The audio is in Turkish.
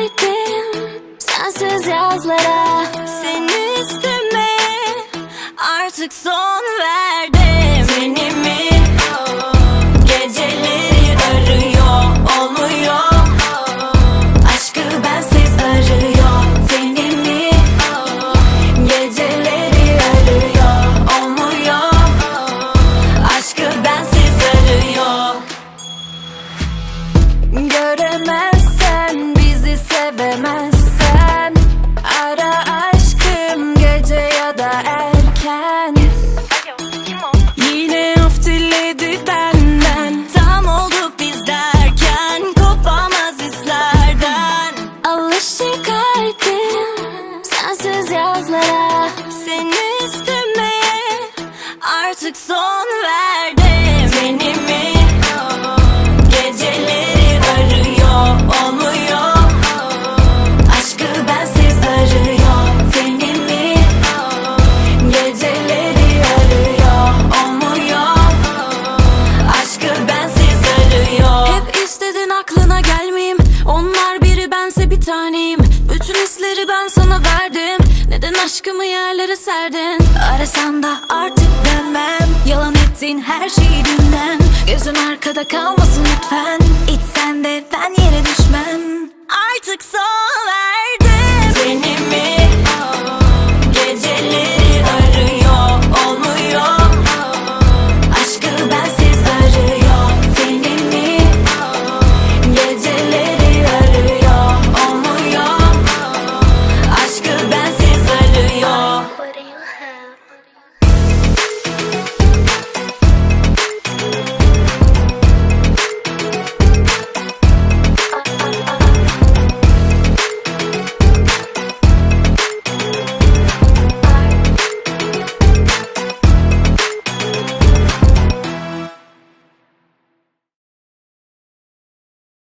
kalbim sensiz yazlara Seni üstüme artık son verdim. Seni mi? Geceleri arıyor olmuyor Aşkı bensiz arıyor. Seni mi? Geceleri arıyor olmuyor Aşkı bensiz arıyor. Göremezsen bizi sevemezsen Ara aşkım gece ya da erken. Yine of diledi benden Tam olduk biz derken Kopamaz hislerden Alışır kalbim Sensiz yazlara Seni üstüme Artık son verdim aklına gelmeyeyim. Onlar biri bense bir taneyim. Bütün hisleri ben sana verdim. Neden aşkımı yerlere serdin? Arasan da artık dönmem Yalan ettiğin her şeyi dinlen Gözün arkada kalmasın lütfen. İçsen de ben yere düşmem. Artık son